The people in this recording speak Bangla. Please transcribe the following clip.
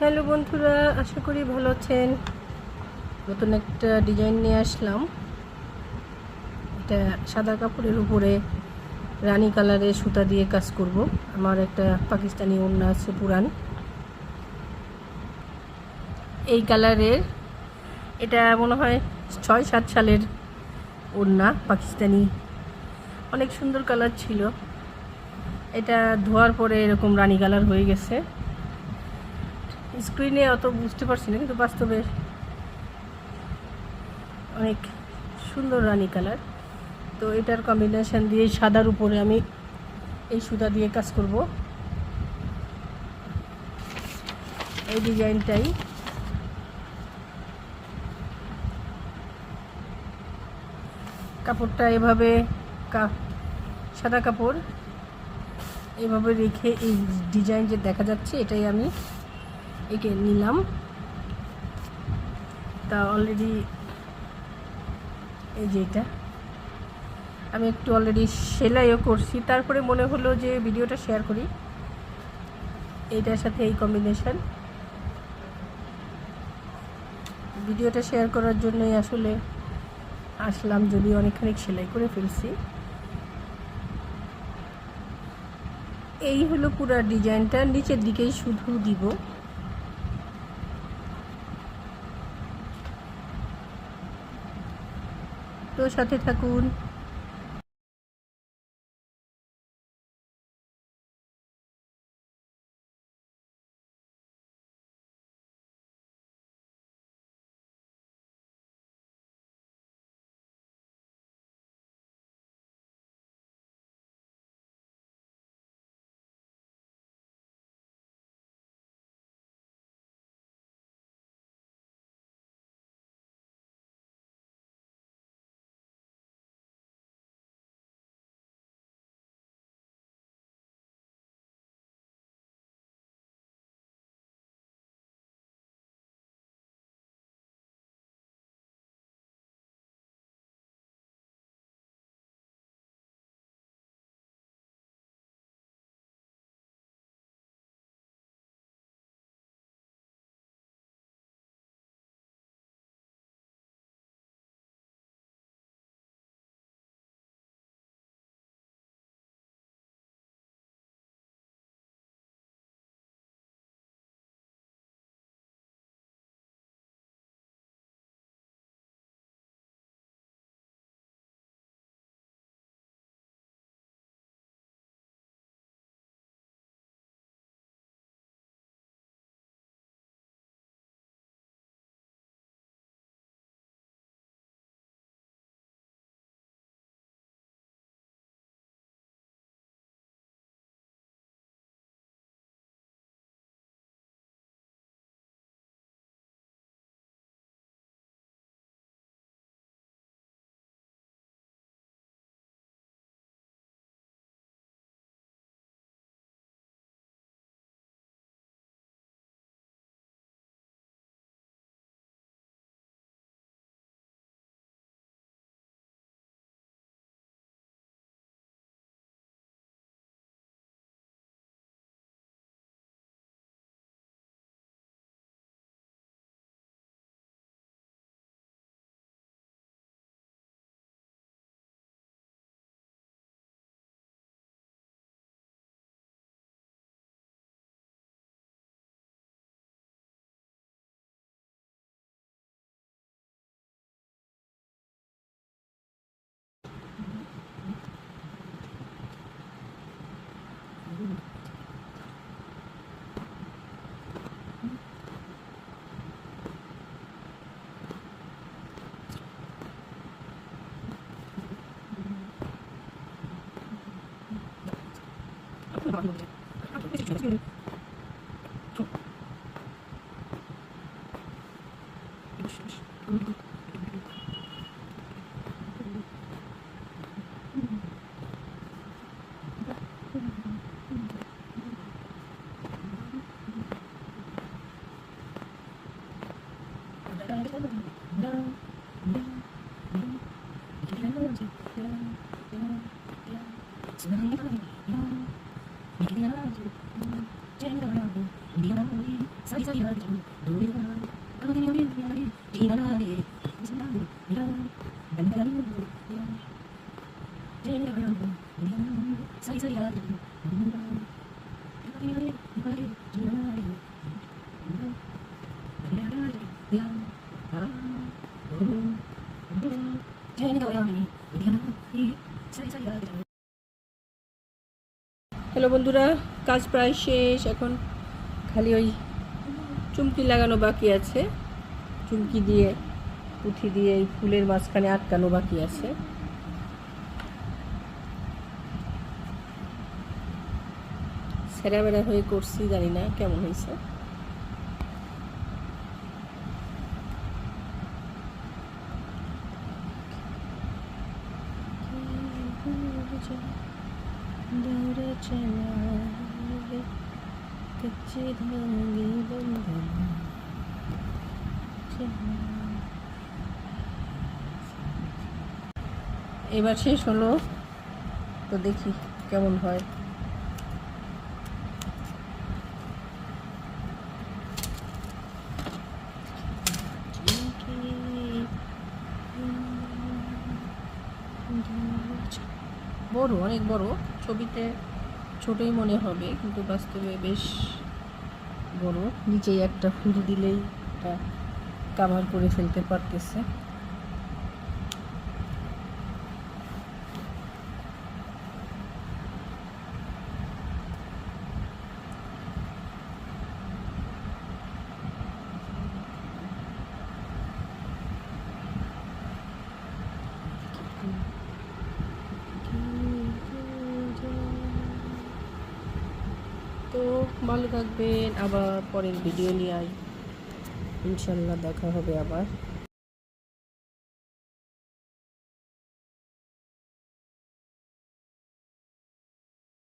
হ্যালো বন্ধুরা, আশা করি ভালো আছেন। নতুন একটা ডিজাইন নিয়ে আসলাম। এটা সাদা কাপড়ের উপরে রানী কালারের সুতা দিয়ে কাজ করব। আমার একটা পাকিস্তানি ওড়না আছে পুরান। এই কালারের, এটা মনে হয় ছয় সাত সালের ওড়না পাকিস্তানি। অনেক সুন্দর কালার ছিল। এটা ধোয়ার পরে এরকম রানী কালার হয়ে গেছে। স্ক্রিনে অত বুঝতে পারছি না, কিন্তু বাস্তবে অনেক সুন্দর রানি কালার। তো এটার কম্বিনেশান দিয়ে সাদার উপরে আমি এই সুতা দিয়ে কাজ করব। এই ডিজাইনটাই। কাপড়টা এভাবে সাদা কাপড় এভাবে রেখে এই ডিজাইন যে দেখা যাচ্ছে, এটাই আমি একে নিলাম। তা অলরেডি এই যে এটা। আমি একটু অলরেডি সেলাইও করছি। তারপরে মনে হলো যে ভিডিওটা শেয়ার করি। এইটার সাথে এই কম্বিনেশন ভিডিওটা শেয়ার করার জন্যই আসলে আসলাম যদি অনেকখানি সেলাই করে ফেলছি। এই হলো পুরো ডিজাইনটা নিচের দিকেই শুধু দিব। তো সাথে থাকুন। 他们讲，他不会去追这个，就，不是不是，嗯。Jenny, go on me. Hello বন্ধুরা, কাজ প্রায় শেষ। এখন খালি ওই চুমকি লাগানো বাকি আছে। চুমকি দিয়ে, পুঁথি দিয়ে এই ফুলের মাঝখানে আটকানো বাকি আছে। সেরা বেড়া হয়ে করছি, জানি না কেমন হয়েছে। Thank you. দূরে চলা কচ্ছি ধাঙ্গি বন্ধনা। এবার শেষ হলো, তো দেখি কেমন হয়। বড়, অনেক বড়। ছবিতে ছোটই মনে হবে, কিন্তু বাস্তবে বেশ বড়। নিচেই একটা ফুল দিলেই এটা কাভার করে ফেলতে পারতেছে তো ভালো থাকবেন আবার পরের ভিডিও নিয়ে ইনশাল্লাহ দেখা হবে আবার।